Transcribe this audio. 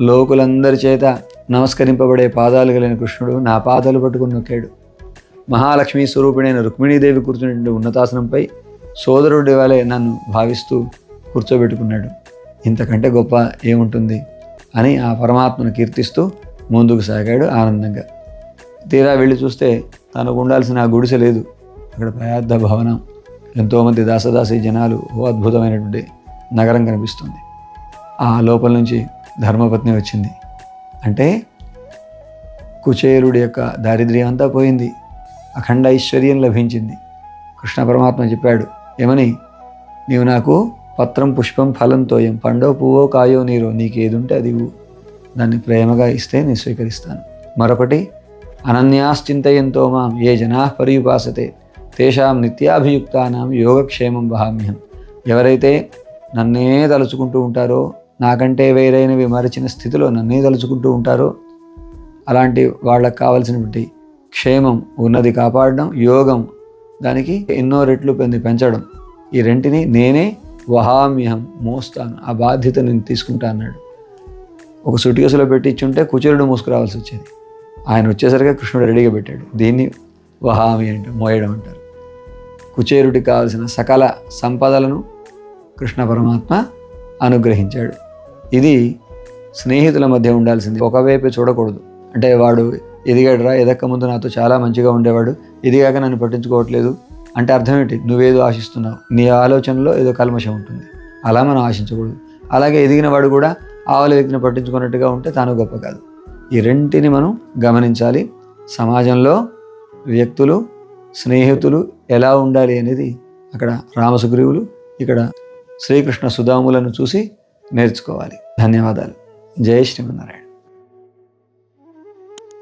లోకులందరి చేత నమస్కరింపబడే పాదాలు కలిగిన కృష్ణుడు నా పాదాలు పట్టుకుని నొక్కాడు. మహాలక్ష్మి స్వరూపిణైన రుక్మిణీదేవి కూర్చున్నటువంటి ఉన్నతాసనంపై సోదరుడి వలె నన్ను భావిస్తూ కూర్చోబెట్టుకున్నాడు. ఇంతకంటే గొప్ప ఏముంటుంది? అని ఆ పరమాత్మను కీర్తిస్తూ ముందుకు సాగాడు ఆనందంగా. తీరా వెళ్ళి చూస్తే తనకు ఉండాల్సిన ఆ గుడిసె లేదు. అక్కడ ప్రయార్థ భవనం. ఎంతోమంది దాసదాసి జనాలు ఓ అద్భుతమైనటువంటి నగరం కనిపిస్తుంది. ఆ లోపల నుంచి ధర్మపత్ని వచ్చింది. అంటే కుచేరుడి యొక్క దారిద్ర్యం అంతా పోయింది. అఖండ ఐశ్వర్యం లభించింది. కృష్ణ పరమాత్మ చెప్పాడు ఏమని? నీవు నాకు పత్రం పుష్పం ఫలం తోయం పండో పువ్వో కాయో నీరో నీకు ఏది ఉంటే అది ఇవ్వు. దాన్ని ప్రేమగా ఇస్తే నేను స్వీకరిస్తాను. మరొకటి అనన్యాశ్చింతయంతో మాం ఏ జనా పర్యుపాసతే తేషాం నిత్యాభియుక్తానాం యోగక్షేమం వహామ్యం ఎవరైతే నన్నే తలుచుకుంటూ ఉంటారో నాకంటే వేరైనవి మరచిన స్థితిలో నన్నే తలుచుకుంటూ ఉంటారో. అలాంటి వాళ్ళకి కావలసినటువంటి క్షేమం ఉన్నది కాపాడడం యోగం దానికి ఎన్నో రెట్లు పెంది పెంచడం. ఈ రెంటిని నేనే వహామ్యహం మోస్తాను ఆ బాధ్యత నేను తీసుకుంటా అన్నాడు. ఒక సుటికేసులో పెట్టించుంటే ఇచ్చుంటే కుచేరుడు మూసుకురావాల్సి వచ్చేది. ఆయన వచ్చేసరికి కృష్ణుడు రెడీగా పెట్టాడు. దీన్ని వహామి అంటే మోయడం అంటారు. కుచేరుడికి కావలసిన సకల సంపదలను కృష్ణ పరమాత్మ అనుగ్రహించాడు. ఇది స్నేహితుల మధ్య ఉండాల్సింది. ఒకవైపే చూడకూడదు. అంటే వాడు ఎదిగాడురా ఎదక్క ముందు నాతో చాలా మంచిగా ఉండేవాడు ఎదిగాక నన్ను పట్టించుకోవట్లేదు అంటే అర్థం ఏంటి? నువ్వేదో ఆశిస్తున్నావు. నీ ఆలోచనలో ఏదో కల్మషం ఉంటుంది. అలా మనం ఆశించకూడదు. అలాగే ఎదిగిన వాడు కూడా ఆవల వ్యక్తిని పట్టించుకున్నట్టుగా ఉంటే తాను గొప్ప కాదు. ఈ రెంటిని మనం గమనించాలి. సమాజంలో వ్యక్తులు స్నేహితులు ఎలా ఉండాలి అనేది అక్కడ రామసుగ్రీవులు ఇక్కడ శ్రీకృష్ణ సుధాములను చూసి నేర్చుకోవాలి. ధన్యవాదాలు. జై శ్రీమన్నారాయణ.